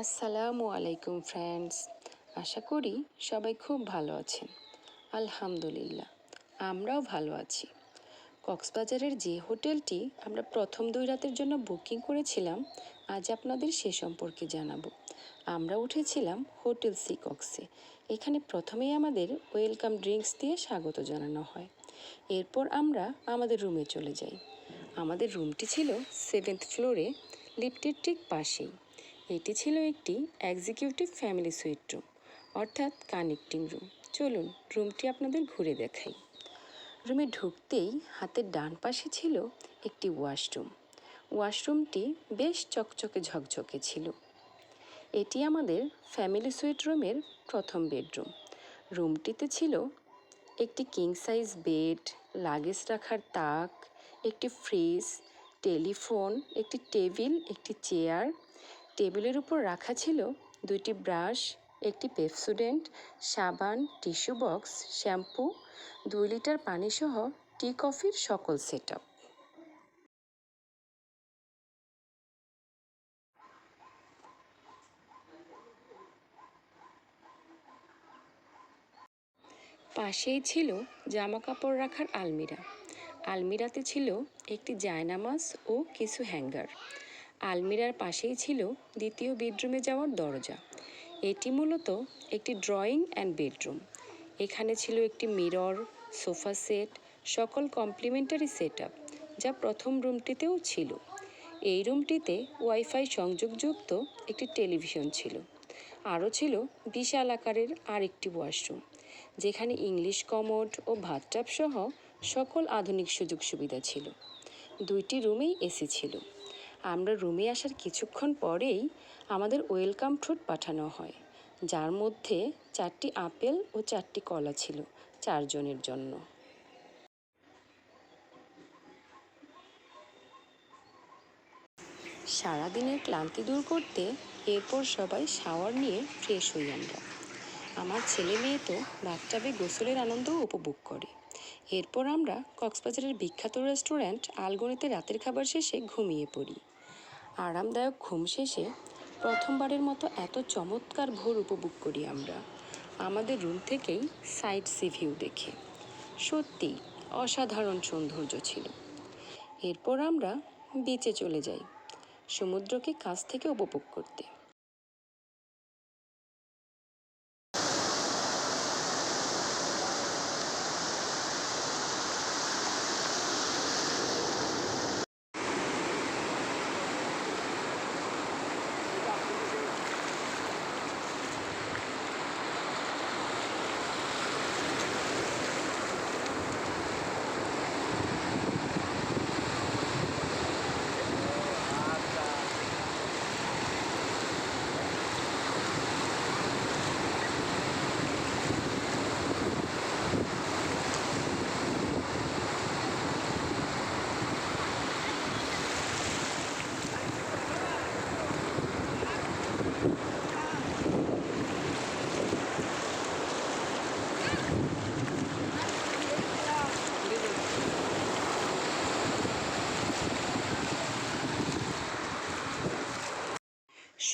আসসালামু আলাইকুম ফ্রেন্ডস আশা করি সবাই খুব ভালো আছেন। আলহামদুলিল্লাহ, আমরাও ভালো আছি। কক্সবাজারের যে হোটেলটি আমরা প্রথম দুই রাতের জন্য বুকিং করেছিলাম, আজ আপনাদের সে সম্পর্কে জানাব। আমরা উঠেছিলাম হোটেল সি কক্সে এখানে প্রথমেই আমাদের ওয়েলকাম ড্রিঙ্কস দিয়ে স্বাগত জানানো হয়। এরপর আমরা আমাদের রুমে চলে যাই। আমাদের রুমটি ছিল সেভেন্থ ফ্লোরে, লিফটের ঠিক পাশেই। এটি ছিল একটি এক্সিকিউটিভ ফ্যামিলি সুইট রুম অর্থাৎ কানেক্টিং রুম চলুন রুমটি আপনাদের ঘুরে দেখাই। রুমে ঢুকতেই হাতের ডান পাশে ছিল একটি ওয়াশরুম ওয়াশরুমটি বেশ চকচকে ঝকঝকে ছিল। এটি আমাদের ফ্যামিলি সুইট রুমের প্রথম বেডরুম রুমটিতে ছিল একটি কিং সাইজ বেড লাগেজ রাখার তাক, একটি ফ্রিজ টেলিফোন একটি টেবিল একটি চেয়ার টেবিলের উপর রাখা ছিল দুইটি ব্রাশ, একটি পেপসুডেন্ট সাবান, টিস্যু বক্স, শ্যাম্পু, দুই লিটার পানিসহ টি কফির সকল সেট আপ পাশেই ছিল জামা কাপড় রাখার আলমিরা। আলমিরাতে ছিল একটি জায়নামাজ ও কিছু হ্যাঙ্গার। আলমিরার পাশেই ছিল দ্বিতীয় বেডরুমে যাওয়ার দরজা। এটি মূলত একটি ড্রয়িং অ্যান্ড বেডরুম। এখানে ছিল একটি মিরর, সোফা সেট, সকল কমপ্লিমেন্টারি সেট যা প্রথম রুমটিতেও ছিল। এই রুমটিতে ওয়াইফাই সংযোগযুক্ত একটি টেলিভিশন ছিল। আরও ছিল বিশাল আকারের আরেকটি ওয়াশরুম, যেখানে ইংলিশ কমোড ও ভাতটাপ সহ সকল আধুনিক সুযোগ সুবিধা ছিল। দুইটি রুমেই এসি ছিল। আমরা রুমে আসার কিছুক্ষণ পরেই আমাদের ওয়েলকাম ফ্রুট পাঠানো হয়, যার মধ্যে চারটি আপেল ও চারটি কলা ছিল চারজনের জন্য। সারাদিনের ক্লান্তি দূর করতে এরপর সবাই শাওয়ার নিয়ে ফ্রেশ হই আমরা। আমার ছেলে মেয়ে তো বাথটাবে গোসলের আনন্দও উপভোগ করে। এরপর আমরা কক্সবাজারের বিখ্যাত রেস্টুরেন্ট আলগনিতে রাতের খাবার শেষে ঘুমিয়ে পড়ি। আরামদায়ক ঘুম শেষে প্রথমবারের মতো এত চমৎকার ভোর উপভোগ করি আমরা। আমাদের রুম থেকেই সাইড সি ভিউ দেখে। সত্যি অসাধারণ সৌন্দর্য ছিল। এরপর আমরা বিচে চলে যাই, সমুদ্রকে কাছ থেকে উপভোগ করতে।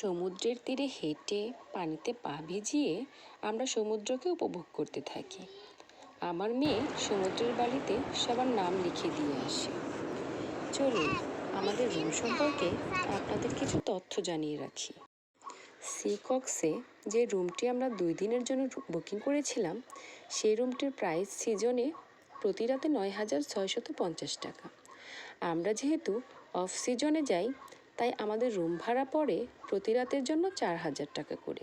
সমুদ্রের তীরে হেঁটে পানিতে পা ভিজিয়ে আমরা সমুদ্রকে উপভোগ করতে থাকি। আমার মেয়ে সমুদ্রের বালিতে সবার নাম লিখে দিয়ে আসে। চলুন, আমাদের রুম সম্পর্কে আপনাদের কিছু তথ্য জানিয়ে রাখি। সি কক্সে যে রুমটি আমরা দুই দিনের জন্য বুকিং করেছিলাম, সেই রুমটির প্রাইস সিজনে প্রতি রাতে নয় হাজার ছয়শত পঞ্চাশ টাকা। আমরা যেহেতু অফ সিজনে যাই তাই আমাদের রুম ভাড়া পড়ে প্রতি রাতের জন্য চার হাজার টাকা করে।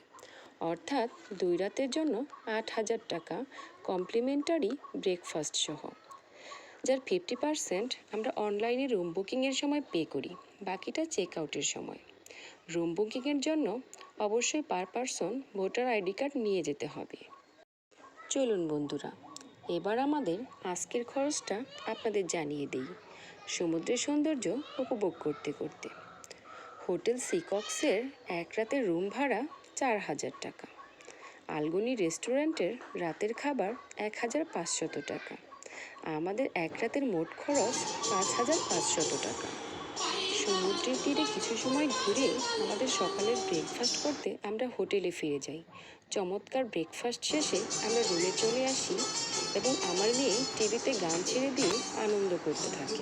অর্থাৎ দুই রাতের জন্য আট হাজার টাকা কমপ্লিমেন্টারি ব্রেকফাস্ট সহ। যার ফিফটি পার্সেন্ট আমরা অনলাইনে রুম বুকিংয়ের সময় পে করি, বাকিটা চেক আউটের সময়। রুম বুকিংয়ের জন্য অবশ্যই per person voter ID card নিয়ে যেতে হবে। চলুন বন্ধুরা, এবার আমাদের আজকের খরচটা আপনাদের জানিয়ে দিই। সমুদ্রের সৌন্দর্য উপভোগ করতে করতে। হোটেল সিকক্সের এক রাতের রুম ভাড়া চার হাজার টাকা। আলগুনি রেস্টুরেন্টের রাতের খাবার এক হাজার পাঁচশত টাকা। আমাদের এক রাতের মোট খরচ পাঁচ হাজার পাঁচশত টাকা। সমুদ্রের তীরে কিছু সময় ঘুরে আমাদের সকালের ব্রেকফাস্ট করতে আমরা হোটেলে ফিরে যাই। চমৎকার ব্রেকফাস্ট শেষে আমরা রুমে চলে আসি এবং আমার মেয়ে টিভিতে গান ছেড়ে দিয়ে আনন্দ করতে থাকে।